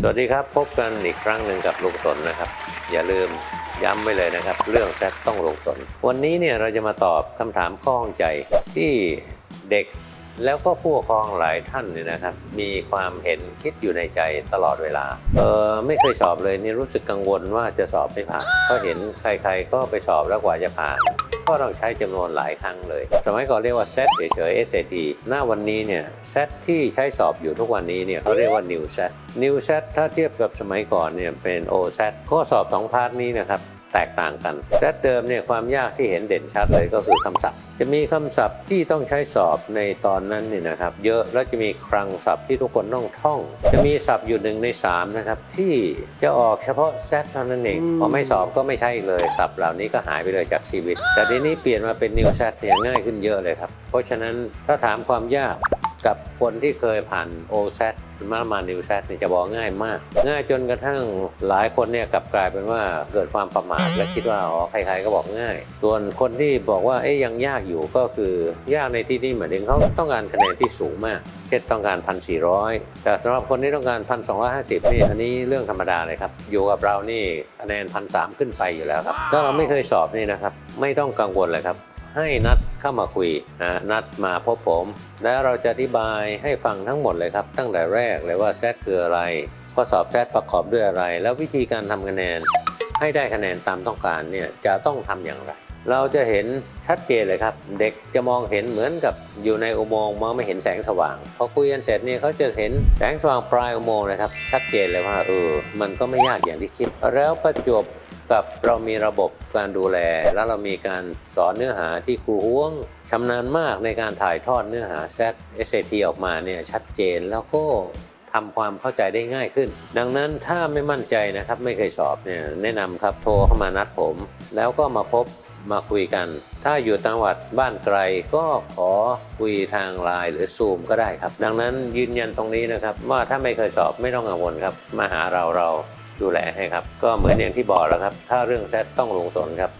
สวัสดีครับ พบกันอีกครั้งหนึ่งกับลุงสนนะครับ อย่าลืมย้ำไว้เลยนะครับ เรื่องแซดต้องลงสน วันนี้เนี่ยเราจะมาตอบคำถามข้องใจที่เด็กแล้วก็ผู้ปกครองหลายท่านเนี่ยนะครับ มีความเห็นคิดอยู่ในใจตลอดเวลาเออไม่เคยสอบเลยนี่รู้สึกกังวลว่าจะสอบไม่ผ่านเพราเห็นใคร ๆ ก็ไปสอบแล้วกว่าจะผ่าน ก็เราใช้จำนวนหลายครั้งเลย สมัยก่อนเรียกว่า SAT เฉยๆ SAT หน้าวันนี้เนี่ย SAT ที่ใช้สอบอยู่ทุกวันนี้เนี่ยเขาเรียกว่า New SAT New SAT ถ้าเทียบกับสมัยก่อนเนี่ยเป็น O SAT ข้อสอบสองพาร์ทนี้นะครับ แตกต่างกัน SET เดิมเนี่ยความยากที่เห็นเด่นชัดเลยก็คือคำศัพท์ จะมีคำศัพท์ที่ต้องใช้สอบในตอนนั้นเนี่ยนะครับ เยอะแล้วจะมีคลังศัพท์ที่ทุกคนต้องท่อง จะมีศัพท์อยู่หนึ่งในสามนะครับที่จะออกเฉพาะ SET เท่านั้นเองพอไม่สอบก็ไม่ใช่เลยศัพท์เหล่านี้ก็หายไปเลยจากชีวิต แต่ทีนี้เปลี่ยนมาเป็น New SET เนี่ยง่ายขึ้นเยอะเลยครับเพราะฉะนั้นถ้าถามความยาก กับคนที่เคยผ่าน O SET มามา New SET เนี่ยจะบอกง่ายมาก ง่ายจนกระทั่งหลายคนเนี่ยกลับกลายเป็นว่าเกิดความประมาทและคิดว่าอ๋อใครๆก็บอกง่าย ส่วนคนที่บอกว่าเอ๊ยยังยากอยู่ก็คือยากในที่นี้หมายถึงเขาต้องการคะแนนที่สูงมากเช่นต้องการ 1,400 แต่สำหรับคนที่ต้องการ 1,250 นี่อันนี้เรื่องธรรมดาเลยครับ อยู่กับเรานี่คะแนน 1,300 ขึ้นไปอยู่แล้วครับ ถ้าเราไม่เคยสอบนี่นะครับ ไม่ต้องกังวลเลยครับ ให้นัดเข้ามาคุยนะนัดมาพบผม แล้วเราจะอธิบายให้ฟังทั้งหมดเลยครับ ตั้งแต่แรกเลยว่าแซดคืออะไรข้อสอบแซดประกอบด้วยอะไร แล้ววิธีการทำคะแนน ให้ได้คะแนนตามต้องการเนี่ยจะต้องทำอย่างไร เราจะเห็นชัดเจนเลยครับ เด็กจะมองเห็นเหมือนกับอยู่ในอุโมงค์มองไม่เห็นแสงสว่างพอคุยกันเสร็จเนี่ยเขาจะเห็นแสงสว่างปลายอุโมงค์นะครับ ชัดเจนเลยว่าเออมันก็ไม่ยากอย่างที่คิด แล้วประจบ กับเรามีระบบการดูแล แล้วเรามีการสอนเนื้อหาที่ครูห้วงชำนาญมากในการถ่ายทอดเนื้อหา Z SAT ออกมาเนี่ยชัดเจนแล้วก็ทำความเข้าใจได้ง่ายขึ้น ดังนั้นถ้าไม่มั่นใจนะครับไม่เคยสอบเนี่ยแนะนำครับโทรเข้ามานัดผม แล้วก็มาพบมาคุยกัน ถ้าอยู่จังหวัดบ้านไกลก็ขอคุยทางไลน์หรือซูมก็ได้ครับ ดังนั้นยืนยันตรงนี้นะครับว่าถ้าไม่เคยสอบไม่ต้องกังวลครับ มาหาเราเรา ดูแลให้ครับ ก็เหมือนอย่างที่บอกแล้วครับ ถ้าเรื่องแซดต้องลงสนครับ